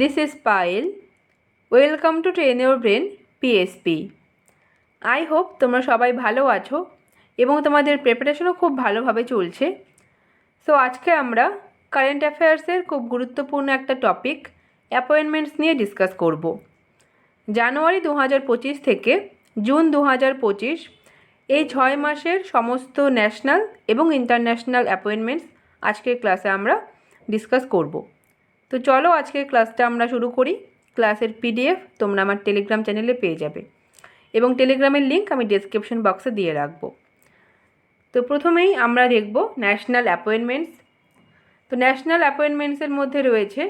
This is Payal. Welcome to train your brain PSP I hope তোমরা সবাই ভালো আছো এবং তোমাদের প্রিপারেশনও খুব ভালোভাবে চলছে। সো আজকে আমরা কারেন্ট অ্যাফেয়ার্সের খুব গুরুত্বপূর্ণ একটা টপিক অ্যাপয়েন্টমেন্টস নিয়ে ডিসকাস করব। জানুয়ারি দু হাজার পঁচিশ থেকে জুন দু হাজার পঁচিশ, এই ছয় মাসের সমস্ত ন্যাশনাল এবং ইন্টারন্যাশনাল অ্যাপয়েন্টমেন্টস আজকের ক্লাসে আমরা ডিসকাস করব। তো চলো আজকের ক্লাসটা আমরা শুরু করি। ক্লাসের পিডিএফ তোমরা আমার টেলিগ্রাম চ্যানেলে পেয়ে যাবে। এবং টেলিগ্রামের লিঙ্ক আমি ডেসক্রিপশন বক্সে দিয়ে রাখব। তো প্রথমেই আমরা দেখব ন্যাশনাল অ্যাপয়েন্টমেন্টস। তো ন্যাশনাল অ্যাপয়েন্টমেন্টসের মধ্যে রয়েছে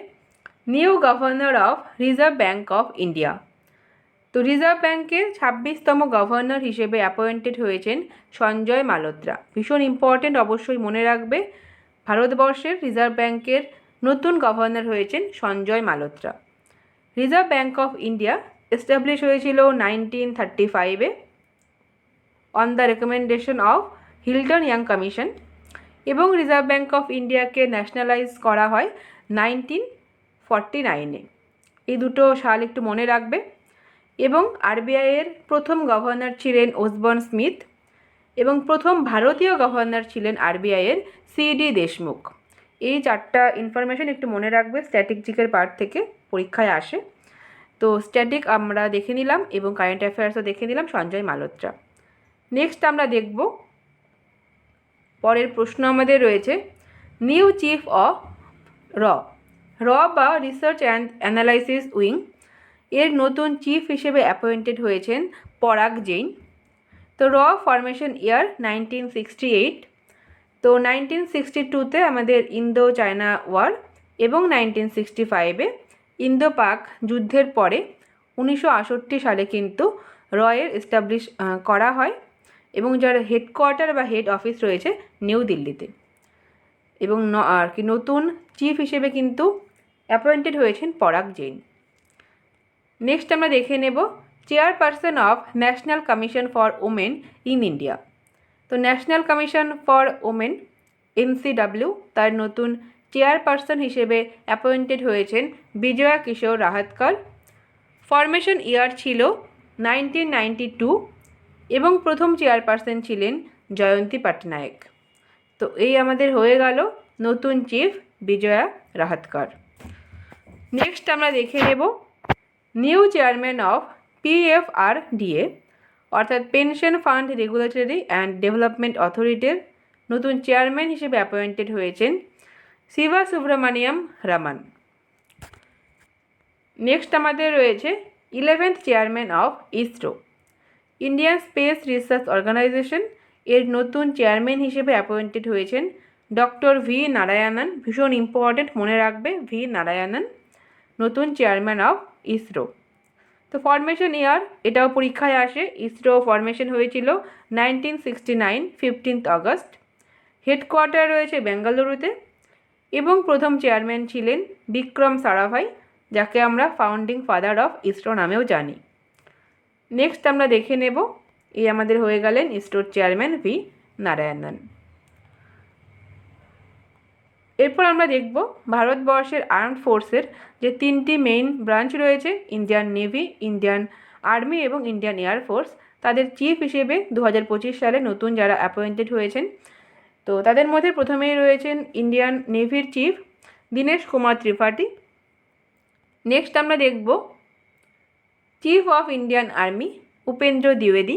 new governor of reserve bank of India. তো রিজার্ভ ব্যাঙ্কের ছাব্বিশতম গভর্নর হিসেবে অ্যাপয়েন্টেড হয়েছেন সঞ্জয় মালোত্রা ভীষণ ইম্পর্ট্যান্ট অবশ্যই মনে রাখবে। ভারতবর্ষের রিজার্ভ ব্যাঙ্কের নতুন গভর্নর হয়েছেন Sanjay Malhotra. Reserve bank of India establish হয়েছিল নাইনটিন থার্টি ফাইভে on the recommendation of Hilton Young commission এবং রিজার্ভ ব্যাঙ্ক অফ ইন্ডিয়াকে ন্যাশনালাইজ করা হয় নাইনটিন ফর্টি নাইনে এই দুটো সাল একটু মনে রাখবে। এবং আরবিআইয়ের প্রথম গভর্নর ছিলেন ওসবর্ন স্মিথ এবং প্রথম ভারতীয় গভর্নর ছিলেন আরবিআইয়ের সিডি দেশমুখ এই চারটা ইনফরমেশন একটু মনে রাখবে স্ট্যাটিকজিকের পার্ট থেকে পরীক্ষায় আসে। তো স্ট্যাটিক আমরা দেখে নিলাম এবং কারেন্ট অ্যাফেয়ার্সও দেখে নিলাম, সঞ্জয় মালোত্রা নেক্সট আমরা দেখব, পরের প্রশ্ন আমাদের রয়েছে নিউ চিফ অফ র। র বা রিসার্চ অ্যান্ড অ্যানালাইসিস উইং এর নতুন চিফ হিসেবে অ্যাপয়েন্টেড হয়েছেন পরাগ জৈন। তো র formation year nineteen sixty eight তো নাইনটিন সিক্সটি টুতে আমাদের ইন্দো চায়না ওয়ার এবং নাইনটিন সিক্সটি ফাইভে ইন্দো পাক যুদ্ধের পরে উনিশশো আষট্টি সালে কিন্তু রয়ের এস্টাবলিশ করা হয় এবং যার হেডকোয়ার্টার বা হেড অফিস রয়েছে নিউ দিল্লিতে। এবং আর কি নতুন চিফ হিসেবে কিন্তু অ্যাপয়েন্টেড হয়েছেন পরাগ জৈন। নেক্সট আমরা দেখে নেব chairperson of national commission for women in India তো national commission for women NCW তার নতুন চেয়ারপারসন হিসেবে অ্যাপয়েন্টেড হয়েছেন বিজয়া কিশোর রাহাতকর ফরমেশন ইয়ার ছিল নাইনটিন নাইনটি টু এবং প্রথম চেয়ারপারসন ছিলেন জয়ন্তী পাটনায়ক। তো এই আমাদের হয়ে গেল নতুন চিফ বিজয়া রাহাতকর। নেক্সট আমরা দেখে নেব নিউ চেয়ারম্যান অফ পিএফআরডিএ অর্থাৎ pension fund regulatory and development অথরিটির নতুন চেয়ারম্যান হিসেবে অ্যাপয়েন্টেড হয়েছেন শিবা সুব্রমণিয়াম রামান। নেক্সট আমাদের রয়েছে eleventh chairman of ISRO Indian space research organisation এর নতুন চেয়ারম্যান হিসেবে অ্যাপয়েন্টেড হয়েছেন ডক্টর ভি নারায়ণন। ভীষণ ইম্পর্টেন্ট মনে রাখবে ভি নারায়ণন, নতুন চেয়ারম্যান অফ ইসরো তো ফরমেশন ইয়ার এটাও পরীক্ষায় আসে। ইসরো ফরমেশন হয়েছিল nineteen sixty nine fifteenth August headquarter রয়েছে বেঙ্গালুরুতে এবং প্রথম চেয়ারম্যান ছিলেন বিক্রম সারাভাই, যাকে আমরা ফাউন্ডিং ফাদার অফ ইসরো নামেও জানি। নেক্সট আমরা দেখে নেব, এই আমাদের হয়ে গেলেন ইসরোর চেয়ারম্যান ভি নারায়ণন। এরপর আমরা দেখব ভারতবর্ষের আর্মড ফোর্সের যে তিনটি মেইন ব্রাঞ্চ রয়েছে, ইন্ডিয়ান নেভি, ইন্ডিয়ান আর্মি এবং ইন্ডিয়ান এয়ারফোর্স তাদের চিফ হিসেবে দু হাজার পঁচিশ সালে নতুন যারা অ্যাপয়েন্টেড হয়েছেন। তো তাদের মধ্যে প্রথমেই রয়েছেন ইন্ডিয়ান নেভির চিফ দীনেশ কুমার ত্রিপাঠী। নেক্সট আমরা দেখব chief of Indian army Upendra দ্বিবেদী।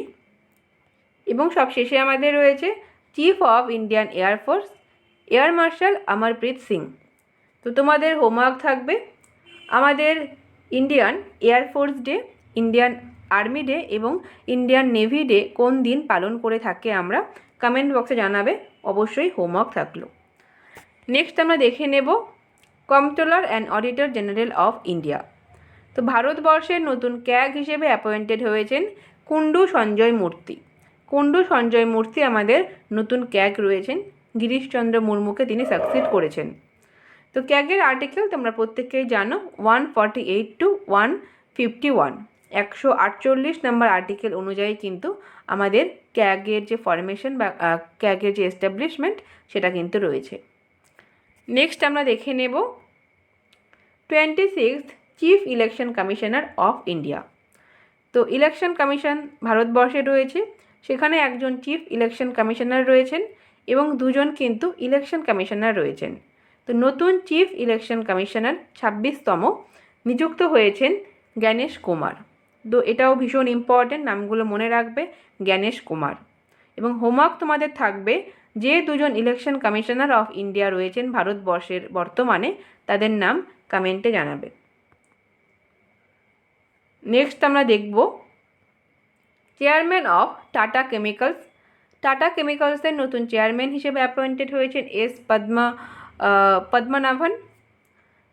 এবং সবশেষে আমাদের রয়েছে chief of Indian air force air marshal Amarpreet Singh. তো তোমাদের হোমওয়ার্ক থাকবে আমাদের Indian air force day, Indian army day এবং ইন্ডিয়ান নেভি ডে কোন দিন পালন করে থাকে আমরা কমেন্ট বক্সে জানাবে, অবশ্যই হোমওয়ার্ক থাকল। নেক্সট আমরা দেখে নেব comptroller and auditor general of India তো ভারতবর্ষের নতুন ক্যাগ হিসেবে অ্যাপয়েন্টেড হয়েছেন কুণ্ডু সঞ্জয় মূর্তি। কুণ্ডু সঞ্জয় মূর্তি আমাদের নতুন ক্যাগ রয়েছেন। গিরিশচন্দ্র মুর্মুকে তিনি সাকসিড করেছেন। তো ক্যাগের আর্টিকেল তোমরা প্রত্যেকেই জানো one forty eight two one fifty one একশো আটচল্লিশ নাম্বার আর্টিকেল অনুযায়ী কিন্তু আমাদের ক্যাগের যে ফরমেশন বা ক্যাগের যে এস্টাবলিশমেন্ট সেটা কিন্তু রয়েছে। নেক্সট আমরা দেখে নেব twenty six chief election commissioner of India তো ইলেকশন কমিশন ভারতবর্ষে রয়েছে, সেখানে একজন চিফ ইলেকশন কমিশনার রয়েছেন। এবং দুজন কিন্তু ইলেকশন কমিশনার রয়েছেন। তো নতুন চিফ ইলেকশন কমিশনার ছাব্বিশতম নিযুক্ত হয়েছেন জ্ঞানেশ কুমার। তো এটাও ভীষণ ইম্পর্ট্যান্ট নামগুলো মনে রাখবে, জ্ঞানেশ কুমার। এবং হোমওয়ার্ক তোমাদের থাকবে, যে দুজন ইলেকশন কমিশনার অফ ইন্ডিয়া রয়েছেন ভারতবর্ষের বর্তমানে, তাদের নাম কমেন্টে জানাবে। নেক্সট আমরা দেখব chairman of Tata chemicals Tata কেমিক্যালসের নতুন চেয়ারম্যান হিসেবে অ্যাপয়েন্টেড হয়েছেন এস পদ্মা পদ্মনাভন।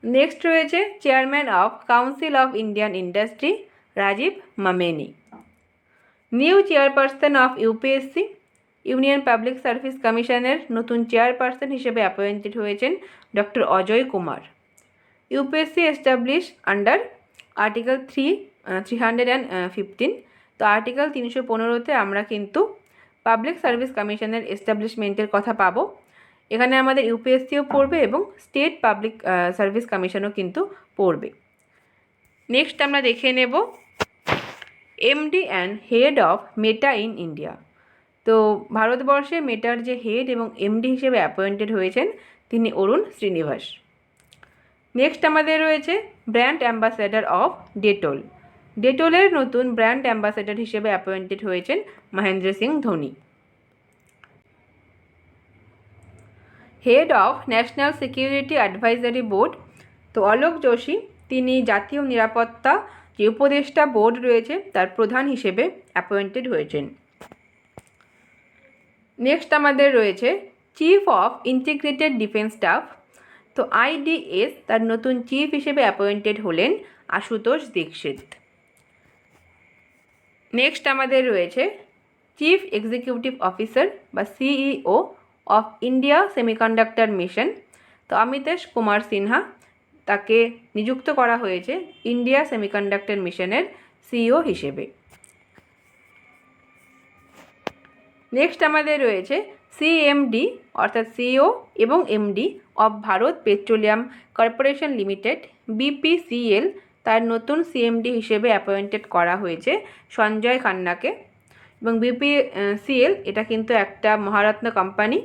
নেক্সট রয়েছে chairman of council of Indian industry Rajiv Memani. New chairperson of UPSC union public service কমিশনের নতুন চেয়ারপারসন হিসেবে অ্যাপয়েন্টেড হয়েছেন doctor Ajay Kumar. UPSC establish under article three three hundred and fifteen তো article তিনশো পনেরোতে আমরা কিন্তু পাবলিক সার্ভিস কমিশনের এস্টাবলিশমেন্টের কথা পাবো। এখানে আমাদের ইউপিএসসিও পড়বে এবং স্টেট পাবলিক সার্ভিস কমিশনও কিন্তু পড়বে। নেক্সট আমরা দেখে নেব MD and head of Meta in India তো ভারতবর্ষে মেটার যে হেড এবং এমডি হিসেবে অ্যাপয়েন্টেড হয়েছেন তিনি অরুণ শ্রীনিবাস। নেক্সট আমাদের রয়েছে ব্র্যান্ড অ্যাম্বাসেডার অফ ডেটল ডেটলের নতুন ব্র্যান্ড অ্যাম্বাসেডার হিসেবে অ্যাপয়েন্টেড হয়েছেন Mahendra Singh Dhoni. Head of national security advisory board তো অলোক যোশী, তিনি জাতীয় নিরাপত্তা যে উপদেষ্টা বোর্ড রয়েছে, তার প্রধান হিসেবে অ্যাপয়েন্টেড হয়েছেন। নেক্সট আমাদের রয়েছে chief of integrated defence staff তো আইডিএস তার নতুন চিফ হিসেবে অ্যাপয়েন্টেড হলেন আশুতোষ দীক্ষিত। নেক্সট আমাদের রয়েছে চিফ এক্সিকিউটিভ অফিসার বা CEO of India semiconductor mission তো অমিতেশ কুমার সিনহা তাকে নিযুক্ত করা হয়েছে ইন্ডিয়া সেমিকন্ডাক্টর মিশনের সিইও হিসেবে। নেক্সট আমাদের রয়েছে সিএমডি অর্থাৎ সিইও এবং MD of Bharat petroleum corporation limited BPCL তার নতুন সিএমডি হিসেবে অ্যাপয়েন্টেড করা হয়েছে সঞ্জয় খান্নাকে। এবং বিপিসিএল এটা কিন্তু একটা মহারত্ন কোম্পানি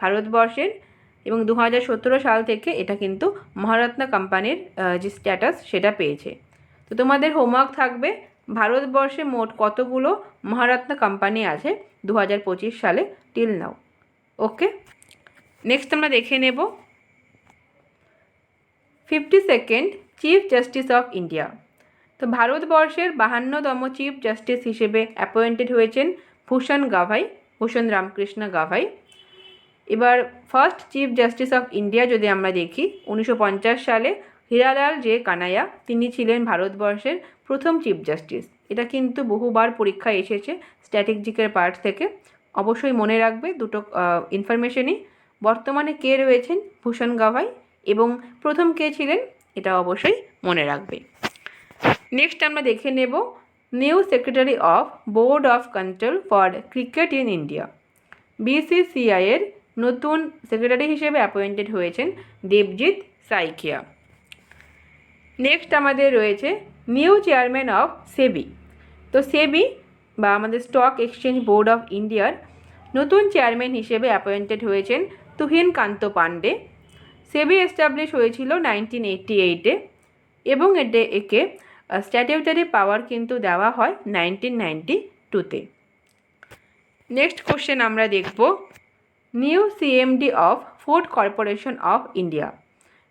ভারতবর্ষের। এবং দু হাজার সতেরো সাল থেকে এটা কিন্তু মহারত্ন কোম্পানির যে স্ট্যাটাস সেটা পেয়েছে। তো তোমাদের হোমওয়ার্ক থাকবে, ভারতবর্ষে মোট কতগুলো মহারত্ন কোম্পানি আছে দু হাজার পঁচিশ সালে? টিল নাও ওকে নেক্সট আমরা দেখে নেব। Fifty second chief justice of India তো ভারতবর্ষের বাহান্নতম চিফ জাস্টিস হিসেবে অ্যাপয়েন্টেড হয়েছেন ভূষণ গাভাই, ভূষণ রামকৃষ্ণ গাভাই। এবার first chief justice of India যদি আমরা দেখি, উনিশশো পঞ্চাশ সালে হীরালাল জে কানাইয়া, তিনি ছিলেন ভারতবর্ষের প্রথম চিফ জাস্টিস এটা কিন্তু বহুবার পরীক্ষায় এসেছে স্ট্র্যাটেজিকের পার্ট থেকে। অবশ্যই মনে রাখবে দুটো ইনফরমেশনই বর্তমানে কে রয়েছেন ভূষণ গাভাই এবং প্রথম কে ছিলেন এটা অবশ্যই মনে রাখবে। নেক্সট আমরা দেখে নেব new secretary of board of control for cricket in India বিসিসিআইয়ের নতুন সেক্রেটারি হিসেবে অ্যাপয়েন্টেড হয়েছেন দেবজিৎ সাইকিয়া নেক্সট আমাদের রয়েছে নিউ চেয়ারম্যান অফ সেবি তো সেবি বা আমাদের স্টক এক্সচেঞ্জ বোর্ড অফ ইন্ডিয়ার নতুন চেয়ারম্যান হিসেবে অ্যাপয়েন্টেড হয়েছেন তুহিন কান্ত পান্ডে সেবি এস্টাবলিশ হয়েছিল নাইনটিন এইটটি এইটে এবং এতে একে স্ট্যাটিউটারি পাওয়ার কিন্তু দেওয়া হয় নাইনটিন নাইনটি টুতে। নেক্সট কোশ্চেন আমরা দেখব, new CMD of food corporation of India.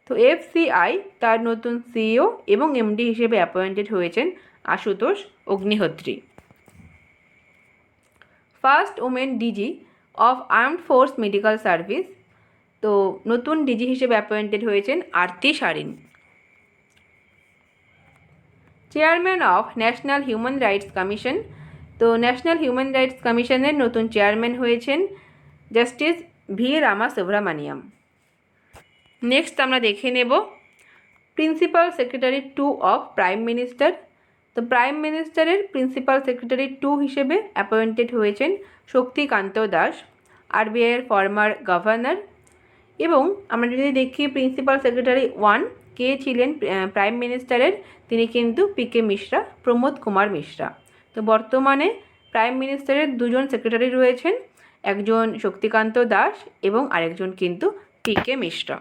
তো এফসিআই তার নতুন সিইও এবং এমডি হিসেবে অ্যাপয়েন্টেড হয়েছেন Ashutosh Agnihotri. First women DG of armed force medical service তো নতুন ডিজি হিসেবে অ্যাপয়েন্টেড হয়েছেন Arti Sarin. Chairman of national human rights commission তো ন্যাশনাল হিউম্যান রাইটস কমিশনের নতুন চেয়ারম্যান হয়েছেন justice V. Rama Subramaniam next আমরা দেখে নেব principal secretary two of prime minister তো প্রাইম মিনিস্টারের প্রিন্সিপাল সেক্রেটারি টু হিসেবে অ্যাপয়েন্টেড হয়েছেন শক্তিকান্ত দাস আরবিআইয়ের ফর্মার গভর্নর এবং আমরা যদি দেখি প্রিন্সিপাল সেক্রেটারি ওয়ান কে ছিলেন প্রাইম মিনিস্টারের তিনি কিন্তু পি কে মিশ্রা প্রমোদ কুমার মিশ্রা তো বর্তমানে প্রাইম মিনিস্টারের দুজন সেক্রেটারি রয়েছেন, একজন শক্তিকান্ত দাস এবং আরেকজন কিন্তু পি কে মিশ্রা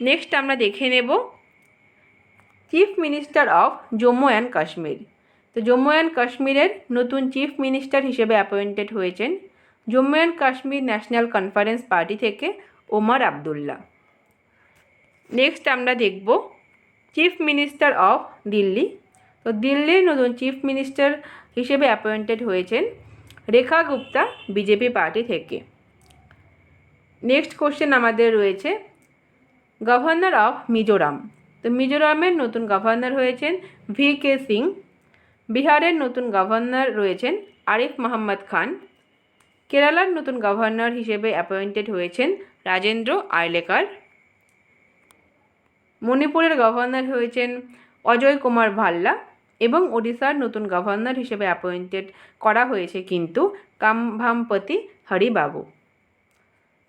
নেক্সট আমরা দেখে নেব chief minister of Jammu and Kashmir তো জম্মু অ্যান্ড কাশ্মীরের নতুন চিফ মিনিস্টার হিসেবে অ্যাপয়েন্টেড হয়েছেন। Jammu and Kashmir national conference party থেকে ওমর আবদুল্লাহ। নেক্সট আমরা দেখব চিফ মিনিস্টার অফ দিল্লি তো দিল্লির নতুন চিফ মিনিস্টার হিসেবে অ্যাপয়েন্টেড হয়েছেন রেখা গুপ্তা বিজেপি পার্টি থেকে। নেক্সট কোশ্চেন আমাদের রয়েছে গভর্নর অফ মিজোরাম। তো মিজোরামের নতুন গভর্নর হয়েছেন ভি কে সিং। বিহারের নতুন গভর্নর রয়েছেন আরিফ মোহাম্মদ খান। কেরালার নতুন গভর্নর হিসেবে অ্যাপয়েন্টেড হয়েছেন রাজেন্দ্র আইলেকার। মণিপুরের গভর্নর হয়েছেন অজয় কুমার ভাল্লা এবং ওড়িশার নতুন গভর্নর হিসেবে অ্যাপয়েন্টেড করা হয়েছে কিন্তু কামভামপতি হরিবাবু।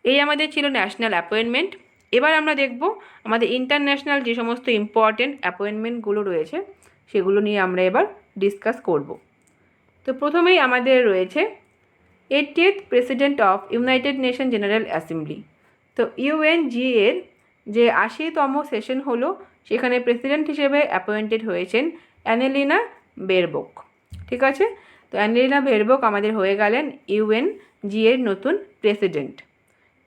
এই আমাদের ছিল ন্যাশনাল অ্যাপয়েন্টমেন্ট। এবার আমরা দেখব আমাদের ইন্টারন্যাশনাল যে সমস্ত ইম্পর্টেন্ট অ্যাপয়েন্টমেন্টগুলো রয়েছে, সেগুলো নিয়ে আমরা এবার ডিসকাস করব। তো প্রথমেই আমাদের রয়েছে eightieth president of united nation general assembly. তো ইউএনজি এর যে আশিতম সেশন হলো, সেখানে প্রেসিডেন্ট হিসেবে অ্যাপয়েন্টেড হয়েছেন অ্যানেলিনা বেরবোক। ঠিক আছে? তো অ্যানেলিনা বেরবোক আমাদের হয়ে গেলেন ইউএনজি এর নতুন প্রেসিডেন্ট।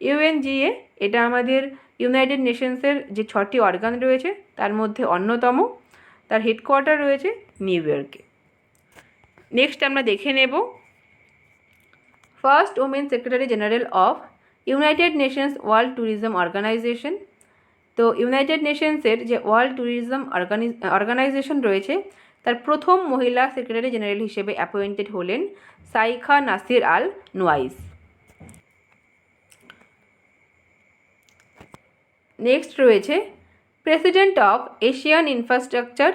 ইউএনজিএ এটা আমাদের ইউনাইটেড নেশনসের যে ছটি অর্গান রয়েছে, তার মধ্যে অন্যতম। তার হেডকোয়ার্টার রয়েছে নিউ ইয়র্কে। নেক্সট আমরা দেখে নেব। First women secretary general of united nations world tourism organisation. তো ইউনাইটেড নেশনসের যে ওয়ার্ল্ড ট্যুরিজম অর্গানাইজেশন রয়েছে, তার প্রথম মহিলা সেক্রেটারি জেনারেল হিসেবে অ্যাপয়েন্টেড হলেন Shaikha Nasser Al Nowais next রয়েছে, president of Asian infrastructure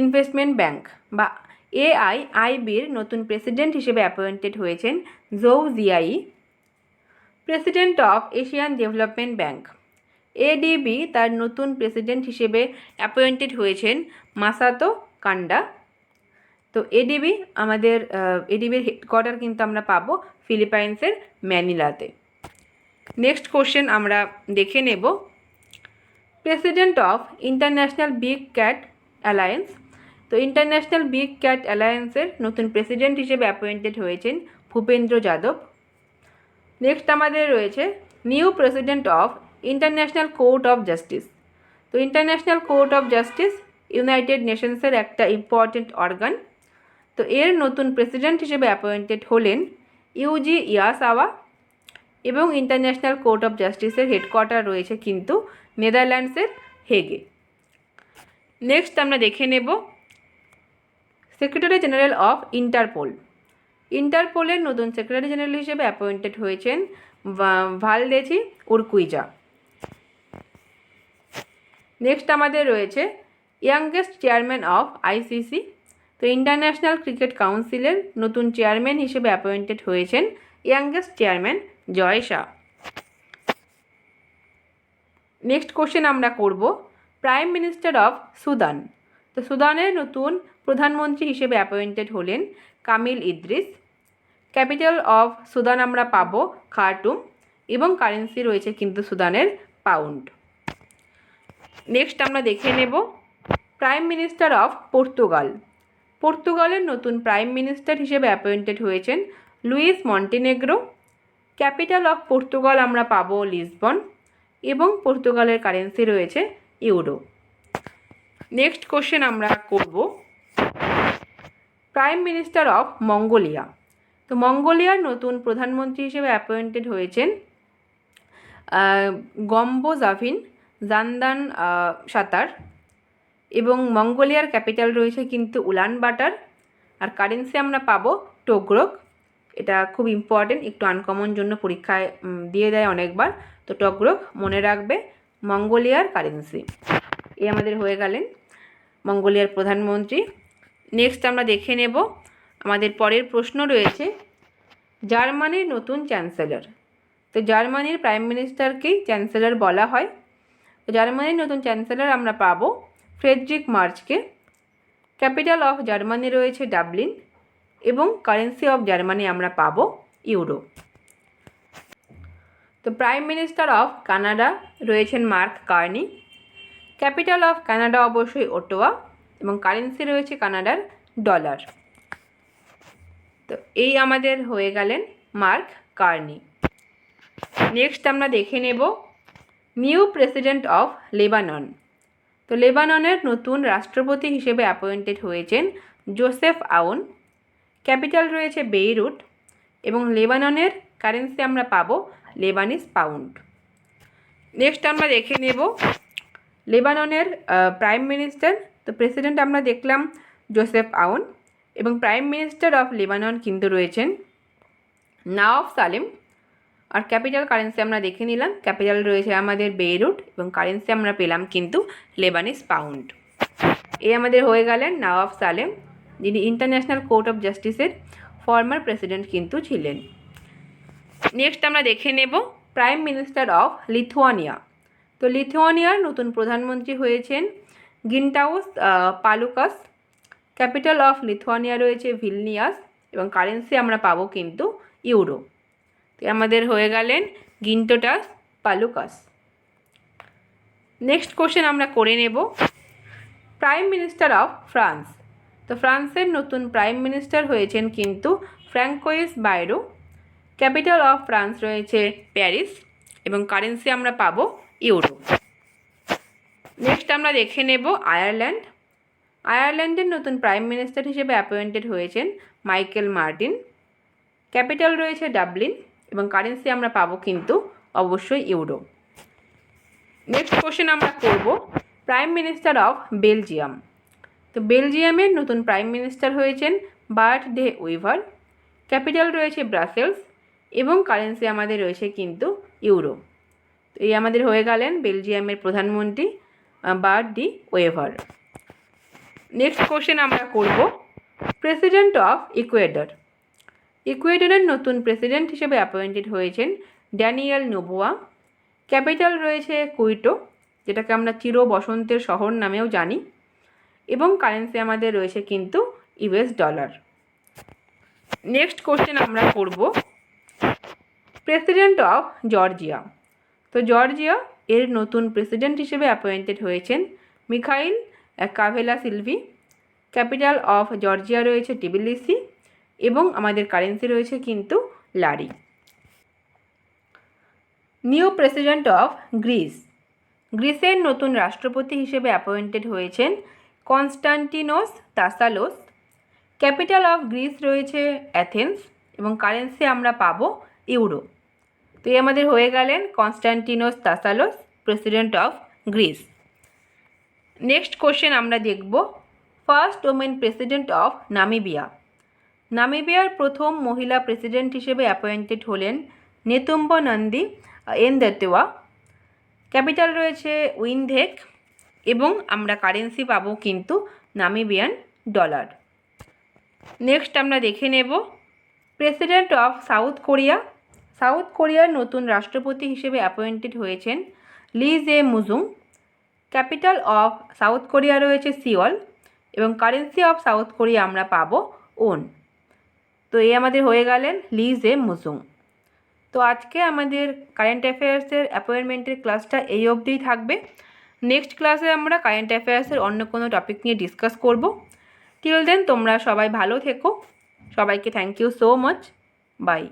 investment bank বা এআইআইবির নতুন প্রেসিডেন্ট হিসেবে অ্যাপয়েন্টেড হয়েছেন Zou Jiayi. President of Asian development bank ADB তার নতুন প্রেসিডেন্ট হিসেবে অ্যাপয়েন্টেড হয়েছেন মাসাতো কান্ডা। তো এডিবি আমাদের এডিবির হেডকোয়ার্টার কিন্তু আমরা পাবো ফিলিপাইন্সের ম্যানিলাতে। নেক্সট কোশ্চেন আমরা দেখে নেব। President of international big cat alliance তো ইন্টারন্যাশনাল বিগ ক্যাট অ্যালায়েন্সের নতুন প্রেসিডেন্ট হিসেবে অ্যাপয়েন্টেড হয়েছেন ভূপেন্দ্র যাদব। নেক্সট আমাদের রয়েছে new president of international court of justice তো international court of justice united নেশনসের একটা ইম্পর্টেন্ট অর্গান তো এর নতুন প্রেসিডেন্ট হিসেবে অ্যাপয়েন্টেড হলেন ইউজি ইয়াসাওয়া এবং ইন্টারন্যাশনাল কোর্ট অফ জাস্টিসের হেডকোয়ার্টার রয়েছে কিন্তু নেদারল্যান্ডসের হেগে নেক্সট আমরা দেখে নেব সেক্রেটারি জেনারেল অফ ইন্টারপোল ইন্টারপোলের নতুন সেক্রেটারি জেনারেল হিসেবে অ্যাপয়েন্টেড হয়েছেন ভালদেছি উরকুইজা। নেক্সট আমাদের রয়েছে ইয়াংগেস্ট চেয়ারম্যান অফ আইসিসি। তো ইন্টারন্যাশনাল ক্রিকেট কাউন্সিলের নতুন চেয়ারম্যান হিসেবে অ্যাপয়েন্টেড হয়েছেন youngest chairman Jay Shah. Next question আমরা করব প্রাইম মিনিস্টার অফ সুদান। তো সুদানের নতুন প্রধানমন্ত্রী হিসেবে অ্যাপয়েন্টেড হলেন Kamil Idris, capital of Sudan আমরা পাবো খার্টুম, এবং কারেন্সি রয়েছে কিন্তু সুদানের পাউন্ড। নেক্সট আমরা দেখে নেব প্রাইম মিনিস্টার অফ পর্তুগাল। পর্তুগালের নতুন প্রাইম মিনিস্টার হিসেবে অ্যাপয়েন্টেড হয়েছেন Luis Montenegro. Capital of Portugal আমরা পাবো লিসবন, এবং পর্তুগালের কারেন্সি রয়েছে ইউরো। নেক্সট কোশ্চেন আমরা করব প্রাইম মিনিস্টার অফ মঙ্গোলিয়া তো মঙ্গোলিয়ার নতুন প্রধানমন্ত্রী হিসেবে অ্যাপয়েন্টেড হয়েছেন গম্বো জাভিন, জানদান সাতার এবং মঙ্গোলিয়ার ক্যাপিটাল রয়েছে কিন্তু উলান বাটার। আর কারেন্সি আমরা পাবো টোগ্রক। এটা খুব ইম্পর্টেন্ট একটু আনকমন জন্য পরীক্ষায় দিয়ে দেয় অনেকবার। তো টগ্রক মনে রাখবে মঙ্গোলিয়ার কারেন্সি এ আমাদের হয়ে গেলেন মঙ্গোলিয়ার প্রধানমন্ত্রী। নেক্সট আমরা দেখে নেব। আমাদের পরের প্রশ্ন রয়েছে, জার্মানির নতুন চ্যান্সেলর। তো জার্মানির প্রাইম মিনিস্টারকেই চ্যান্সেলর বলা হয়। তো জার্মানির নতুন চ্যান্সেলর আমরা পাবো ফ্রেডরিক মার্চকে। ক্যাপিটাল অফ জার্মানি রয়েছে ডাবলিন এবং কারেন্সি অফ জার্মানি আমরা পাবো ইউরো। তো প্রাইম মিনিস্টার অফ কানাডা রয়েছেন Mark Carney. Capital of Canada অবশ্যই ওটোয়া। এবং কারেন্সি রয়েছে কানাডার ডলার তো এই আমাদের হয়ে গেলেন মার্ক কার্নি। নেক্সট আমরা দেখে নেব নিউ প্রেসিডেন্ট অফ লেবানন। তো লেবাননের নতুন রাষ্ট্রপতি হিসেবে অ্যাপয়েন্টেড হয়েছেন জোসেফ আউন। ক্যাপিটাল রয়েছে বেইরুট এবং লেবাননের কারেন্সি আমরা পাবো লেবানিস পাউন্ড নেক্সট আমরা দেখে নেব লেবাননের প্রাইম মিনিস্টার তো প্রেসিডেন্ট আমরা দেখলাম জোসেফ আউন এবং প্রাইম মিনিস্টার অফ লেবানন কিন্তু রয়েছেন। নাওয়াফ সালেম আর ক্যাপিটাল কারেন্সি আমরা দেখে নিলাম। ক্যাপিটাল রয়েছে আমাদের বেইরুট এবং কারেন্সি আমরা পেলাম কিন্তু লেবানিস পাউন্ড। এই আমাদের হয়ে গেলেন নওয়াব সালেম, যিনি ইন্টারন্যাশনাল কোর্ট অফ জাস্টিসের ফর্মার প্রেসিডেন্ট কিন্তু ছিলেন। নেক্সট আমরা দেখে নেব প্রাইম মিনিস্টার অফ লিথুয়ানিয়া। তো লিথুয়ানিয়ার নতুন প্রধানমন্ত্রী হয়েছেন Gintautas Paluckas, capital of Lithuania রয়েছে, ভিলনিয়াস এবং কারেন্সি আমরা পাবো কিন্তু ইউরো। আমাদের হয়ে গেলেন গিন্টোটাস, পালুকাস। নেক্সট কোশ্চেন আমরা করে নেব। Prime minister of France. তো ফ্রান্সের নতুন প্রাইম মিনিস্টার হয়েছেন কিন্তু Francois Bayrou. Capital of France রয়েছে প্যারিস এবং কারেন্সি আমরা পাবো ইউরো। নেক্সট আমরা দেখে নেব আয়ারল্যান্ড আয়ারল্যান্ডের নতুন প্রাইম মিনিস্টার হিসেবে অ্যাপয়েন্টেড হয়েছেন মাইকেল মার্টিন ক্যাপিটাল রয়েছে ডাবলিন এবং কারেন্সি আমরা পাবো কিন্তু অবশ্যই ইউরো নেক্সট কোশ্চেন আমরা করব প্রাইম মিনিস্টার অফ বেলজিয়াম তো বেলজিয়ামের নতুন প্রাইম মিনিস্টার হয়েছেন বার্ট ডে উইভার ক্যাপিটাল রয়েছে ব্রাসেলস এবং কারেন্সি আমাদের রয়েছে কিন্তু ইউরো তো এই আমাদের হয়ে গেলেন বেলজিয়ামের প্রধানমন্ত্রী Bart De Wever next question আমরা করব প্রেসিডেন্ট অফ ইকুয়েডর ইকুয়েডরের নতুন প্রেসিডেন্ট হিসেবে অ্যাপয়েন্টেড হয়েছেন ড্যানিয়েল নোবোয়া ক্যাপিটাল রয়েছে কুইটো, যেটাকে আমরা চির বসন্তের শহর নামেও জানি। এবং কারেন্সি আমাদের রয়েছে কিন্তু ইউএস ডলার নেক্সট কোশ্চেন আমরা করব প্রেসিডেন্ট অফ জর্জিয়া তো জর্জিয়া এর নতুন প্রেসিডেন্ট হিসেবে অ্যাপয়েন্টেড হয়েছেন Mikheil Kavelashvili capital of Georgia রয়েছে টিবিলিসি এবং আমাদের কারেন্সি রয়েছে কিন্তু lari new president of Greece গ্রিসের নতুন রাষ্ট্রপতি হিসেবে অ্যাপয়েন্টেড হয়েছেন Konstantinos Tasoulas. Capital of Greece রয়েছে অ্যাথেন্স এবং কারেন্সি আমরা পাবো ইউরো। তো এই আমাদের হয়ে গেলেন Konstantinos Tasoulas, president of Greece. Next question আমরা দেখব, first women president of Namibia. নামিবিয়ার প্রথম মহিলা প্রেসিডেন্ট হিসেবে অ্যাপয়েন্টেড হলেন Netumbo Nandi Ndaitwah capital রয়েছে উইনধেক এবং আমরা কারেন্সি পাবো কিন্তু নামিবিয়ান ডলার। নেক্সট আমরা দেখে নেব, president of South Korea. South কোরিয়ার নতুন রাষ্ট্রপতি হিসেবে অ্যাপয়েন্টেড হয়েছেন লি জে মুজুং। ক্যাপিটাল অফ সাউথ কোরিয়া রয়েছে সিওল এবং কারেন্সি অফ সাউথ কোরিয়া আমরা পাবো ওন। তো এই আমাদের হয়ে গেলেন লি জে মুজুং। তো আজকে আমাদের কারেন্ট অ্যাফেয়ার্সের অ্যাপয়েন্টমেন্টের ক্লাসটা এই অবধিই থাকবে। নেক্সট ক্লাসে আমরা কারেন্ট অ্যাফেয়ার্সের অন্য কোনো টপিক নিয়ে ডিসকাস করব। টিল দেন তোমরা সবাই ভালো থেকো। সবাইকে thank you so much bye